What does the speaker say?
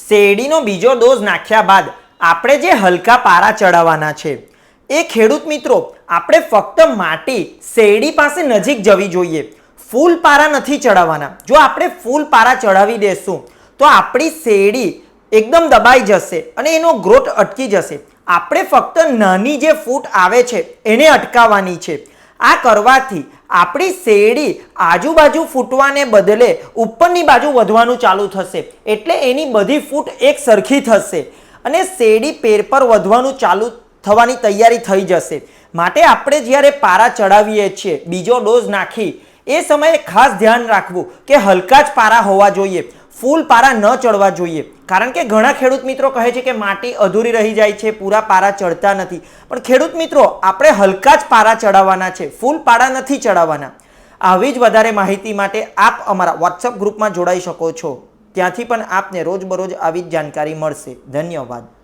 શેરડીનો બીજો ડોઝ નાખ્યા બાદ આપણે જે હલકા પારા ચડાવવાના છે, એ ખેડૂત મિત્રો, આપણે ફક્ત માટી શેરડી પાસે નજીક જવી જોઈએ. ફૂલ પારા નથી ચડાવવાના. જો આપણે ફૂલ પારા ચડાવી દેશું, તો આપણી શેરડી એકદમ દબાઈ જશે અને એનો ગ્રોથ અટકી જશે. આપણે ફક્ત નાની જે ફૂટ આવે છે, એને અટકાવવાની છે. આ કરવાથી આપણી શેરડી આજુબાજુ ફૂટવાને બદલે ઉપરની બાજુ વધવાનું ચાલુ થશે. એટલે એની બધી ફૂટ એક સરખી થશે અને શેરડી પેર પર વધવાનું ચાલુ થવાની તૈયારી થઈ જશે. માટે આપણે જ્યારે પારા ચડાવીએ છીએ, બીજો ડોઝ નાખી, એ સમયે ખાસ ધ્યાન રાખવું કે હલકા જ પારા હોવા જોઈએ. ફૂલ પારા ન ચડવા જોઈએ. કારણ કે ઘણા ખેડૂત મિત્રો કહે છે કે માટી અધૂરી રહી જાય છે, પૂરા પારા ચડતા નથી. પણ ખેડૂત મિત્રો, આપણે હલકા જ પારા ચડાવવાના છે, ફૂલ પારા નથી ચડાવવાના. આવી જ વધારે માહિતી માટે આપ અમારા વોટ્સઅપ ગ્રુપમાં જોડાઈ શકો છો. ત્યાંથી પણ આપને રોજબરોજ આવી જ જાણકારી મળશે. ધન્યવાદ.